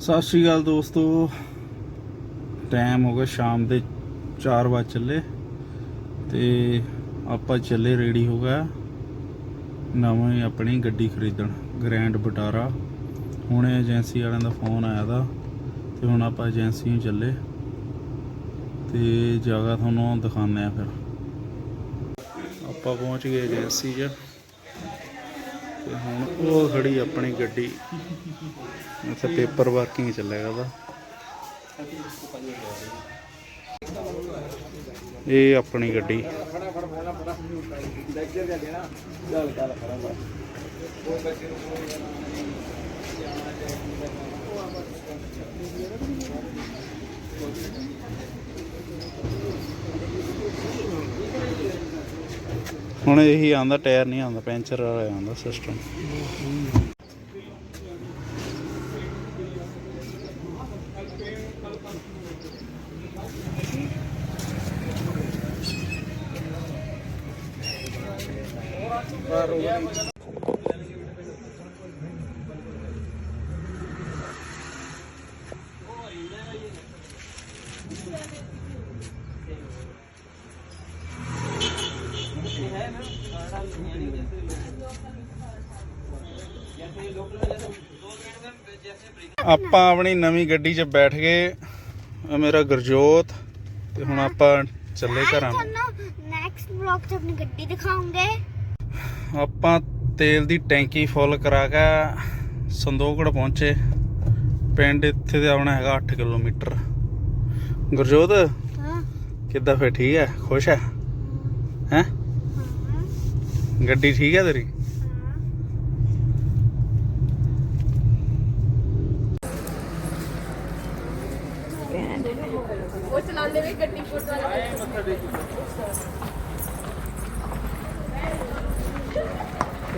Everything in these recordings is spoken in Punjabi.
ਸਤਿ ਸ਼੍ਰੀ ਅਕਾਲ ਦੋਸਤੋ। ਟਾਈਮ ਹੋ ਗਿਆ ਸ਼ਾਮ ਦੇ 4 ਵਜੇ ਚੱਲੇ ਤੇ ਆਪਾਂ ਚੱਲੇ ਰੈਡੀ ਹੋ ਗਿਆ ਨਵੀਂ ਆਪਣੀ ਗੱਡੀ ਖਰੀਦਣ ਗ੍ਰੈਂਡ ਬਟਾਰਾ ਹੁਣੇ ਏਜੰਸੀ ਵਾਲਿਆਂ ਦਾ ਫੋਨ ਆਇਆ ਦਾ ਤੇ ਹੁਣ ਆਪਾਂ ਏਜੰਸੀ ਨੂੰ ਚੱਲੇ ਤੇ ਜਗ੍ਹਾ ਤੁਹਾਨੂੰ ਦਿਖਾਉਂਦੇ ਆ ਫਿਰ। ਆਪਾਂ ਪਹੁੰਚ ਗਏ ਏਜੰਸੀ 'ਚ। ਤੇ ਹੁਣ ਉਹ ਖੜੀ ਆਪਣੀ ਗੱਡੀ। ਇੱਥੇ ਪੇਪਰ ਵਰਕਿੰਗ ਚੱਲੇਗਾ ਉਹਦਾ ਇਹ ਆਪਣੀ ਗੱਡੀ। ਹੁਣ ਇਹੀ ਆਂਦਾ ਟਾਇਰ ਨਹੀਂ ਆਂਦਾ ਪੈਂਚਰ ਵਾਲਾ ਆਂਦਾ ਸਿਸਟਮ ਆਪਾਂ ਆਪਣੀ ਨਵੀਂ ਗੱਡੀ 'ਚ ਬੈਠ ਗਏ ਆਹ ਮੇਰਾ ਗੁਰਜੋਤ ਤੇ ਹੁਣ ਆਪਾਂ ਚੱਲੇ ਘਰਾਂ। ਨੂੰ ਨੈਕਸਟ ਵਲੌਗ 'ਚ ਆਪਣੀ ਗੱਡੀ ਦਿਖਾਉਂਗੇ। ਆਪਾਂ ਤੇਲ ਦੀ ਟੈਂਕੀ ਫੁੱਲ ਕਰਾ ਕੇ ਸੰਦੋਗੜ ਪਹੁੰਚੇ। ਪਿੰਡ ਇੱਥੇ ਤੇ ਆਉਣਾ ਹੈਗਾ 8 ਕਿਲੋਮੀਟਰ। ਗੁਰਜੋਤ ਹਾਂ। ਕਿੱਦਾਂ ਫੇ ਠੀਕ ਹੈ? ਖੁਸ਼ ਹੈ? ਹੈ? ਗੱਡੀ ਠੀਕ ਹੈ ਤੇਰੀ?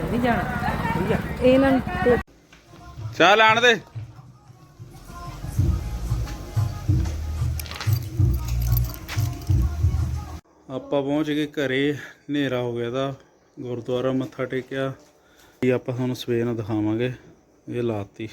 ਨਹੀਂ ਜਾਣਾ? ਠੀਕ ਆ। ਇਹਨਾਂ ਨੂੰ ਤੇ ਚੱਲ ਆਣ ਦੇ। ਆਪਾਂ ਪਹੁੰਚ ਗਏ ਘਰੇ ਹਨੇਰਾ ਹੋ ਗਿਆ ਦਾ ਗੁਰਦੁਆਰਾ ਮੱਥਾ ਟੇਕਿਆ। ਇਹ ਆਪਾਂ ਤੁਹਾਨੂੰ ਸਵੇਰ ਨੂੰ ਦਿਖਾਵਾਂਗੇ। ਇਹ ਲਾਤੀ।